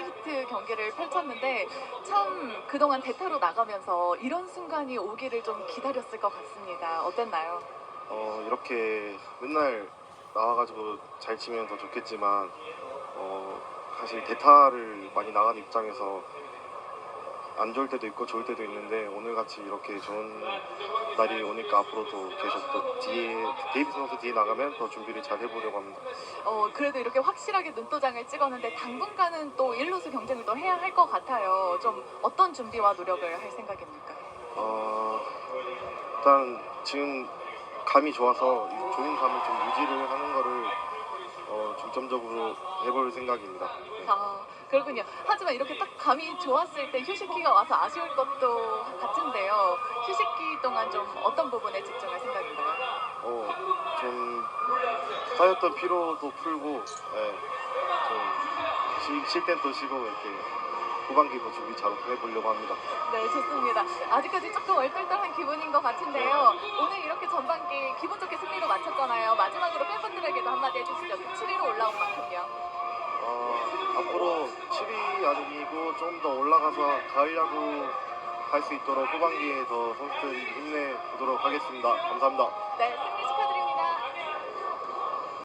히트 경기를 펼쳤는데 참 그동안 대타로 나가면서 이런 순간이 오기를 좀 기다렸을 것 같습니다. 어땠나요? 어, 이렇게 맨날 나와가지고 잘 치면 더 좋겠지만 어, 사실 대타를 많이 나가는 입장에서 안 좋을 때도 있고 좋을 때도 있는데 오늘 같이 이렇게 좋은 날이 오니까 앞으로도 계속 또 뒤에 데이비스 선수 뒤에 나가면 더 준비를 잘 해보려고 합니다. 어, 그래도 이렇게 확실하게 눈도장을 찍었는데 당분간은 또 1루수 경쟁을 또 해야 할 것 같아요. 좀 어떤 준비와 노력을 할 생각입니까? 어, 일단 지금 감이 좋아서 이 좋은 감을 좀 유지를 어, 중점적으로 해볼 생각입니다. 아, 그렇군요. 하지만 이렇게 딱 감이 좋았을 때 휴식기가 와서 아쉬울 것도 같은데요. 휴식기 동안 좀 어떤 부분에 집중할 생각인가요? 어, 좀 쌓였던 피로도 풀고, 예, 좀쉴땐 또 쉬고 이렇게 후반기도 준비 잘 해보려고 합니다. 네, 좋습니다. 아직까지 조금 얼떨떨한 기분인 것 같은데요. 오늘 이렇게 전반기 기분 좋게 승리로 마쳤잖아요. 마지막으로 팬분들에게도 한마디 해주시죠. 7위로 올라온 만큼요. 어, 앞으로 7위 아니고 좀 더 올라가서 가을 야구 할수 있도록 후반기에 더 선수들이 힘내보도록 하겠습니다. 감사합니다. 네,